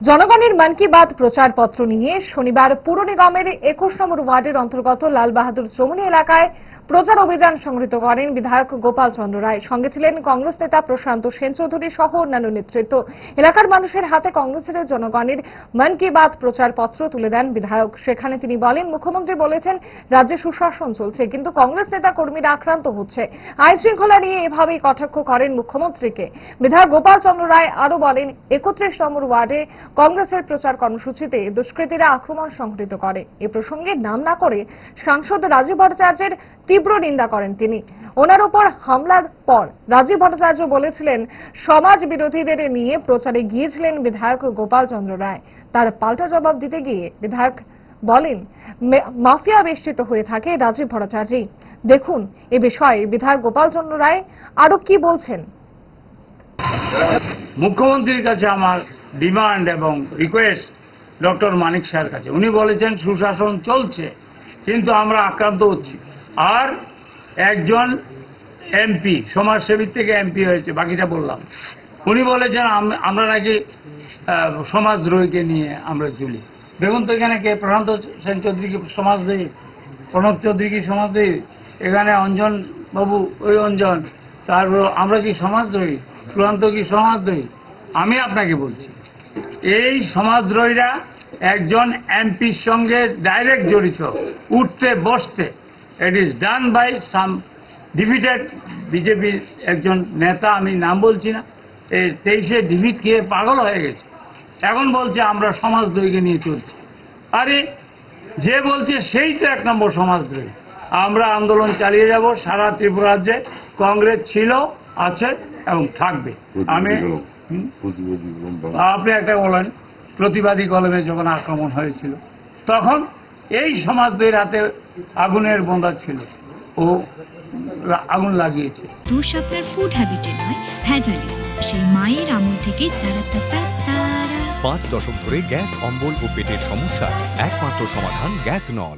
জনগণের মন কি বাত প্রচারপত্র নিয়ে শনিবার পুর নিগমের একুশ নম্বর ওয়ার্ডের অন্তর্গত লাল বাহাদুর চৌমুনি এলাকায় প্রচার অভিযান সংগঠিত করেন বিধায়ক গোপাল চন্দ্র রায়। সঙ্গে ছিলেন কংগ্রেস নেতা প্রশান্ত সেন চৌধুরী সহ অন্যান্য নেতৃত্ব। এলাকার মানুষের হাতে কংগ্রেসের জনগণের মন কি বাত প্রচারপত্র তুলে দেন বিধায়ক। সেখানে তিনি বলেন, মুখ্যমন্ত্রী বলেছেন, রাজ্যে সুশাসন চলছে, কিন্তু কংগ্রেস নেতা কর্মীরা আক্রান্ত হচ্ছে। আইন শৃঙ্খলা নিয়ে এভাবেই কটাক্ষ করেন মুখ্যমন্ত্রীকে। বিধায়ক গোপাল চন্দ্র রায় আরও বলেন একত্রিশ নম্বর ওয়ার্ডে কংগ্রেসের প্রচার কর্মসূচিতে দুষ্কৃতীরা আক্রমণ সংঘটিত করে। এ প্রসঙ্গে নাম না করে সাংসদ রাজীব ভট্টাচার্যের তীব্র নিন্দা করেন তিনি। ওনার উপর হামলার পর রাজীব ভট্টাচার্য বলেছিলেন, সমাজ বিরোধীদের নিয়ে প্রচারে গিয়েছিলেন বিধায়ক গোপাল চন্দ্র রায়। তার পাল্টা জবাব দিতে গিয়ে বিধায়ক বলেন মাফিয়া বেষ্টিত হয়ে থাকে রাজীব ভট্টাচার্যই দেখুন, এ বিষয়ে বিধায়ক গোপাল চন্দ্র রায় আরও কি বলছেন? মুখ্যমন্ত্রীর কাছে আমার ডিমান্ড এবং রিকোয়েস্ট ডক্টর মানিক স্যার কাছে। উনি বলেছেন, সুশাসন চলছে, কিন্তু আমরা আক্রান্ত হচ্ছি। আর একজন এমপি সমাজসেবীর থেকে এমপি হয়েছে, বাকিটা বললাম। উনি বলেছেন আমরা নাকি সমাজদ্রোহীকে নিয়ে আমরা ঝুলি। দেখুন তো এখানে কে? প্রশান্ত সেন চৌধুরী কি সমাজদ্রোহী? প্রণব চৌধুরী কি সমাজদ্রোহী? এখানে অঞ্জন বাবু, ওই অঞ্জন। তারপর আমরা কি সমাজদ্রোহী? চূড়ান্ত কি সমাজদ্রোহী? আমি আপনাকে বলছি, এই সমাজদ্রোহীরা একজন এমপির সঙ্গে ডাইরেক্ট জড়িত, উঠতে, বসতে। It is done by some defeated বিজেপির একজন নেতা আমি নাম বলছি না। এই তেইশে ডিফিট খেয়ে পাগল হয়ে গেছে। এখন বলছে আমরা সমাজদ্রোহীকে নিয়ে চলছি। আরে যে বলছে সেই তো এক নম্বর সমাজদ্রোহী। আমরা আন্দোলন চালিয়ে যাব সারা ত্রিপুরা রাজ্যে কংগ্রেস ছিল আছে এবং থাকবে। আমি আপনি একটা বলেন প্রতিবাদী কলমে যখন আক্রমণ হয়েছিল তখন এই সমাজদের হাতে আগুনের বন্ধা ছিল। ও আগুন লাগিয়েছে। দোষ আপনার ফুড হ্যাবিটে নয় ভেজালে। সেই মায়ের আমল থেকে তারা তারা তারা। পাঁচ দশক ধরে গ্যাস অম্বল ও পেটের সমস্যা। একমাত্র সমাধান গ্যাস নল।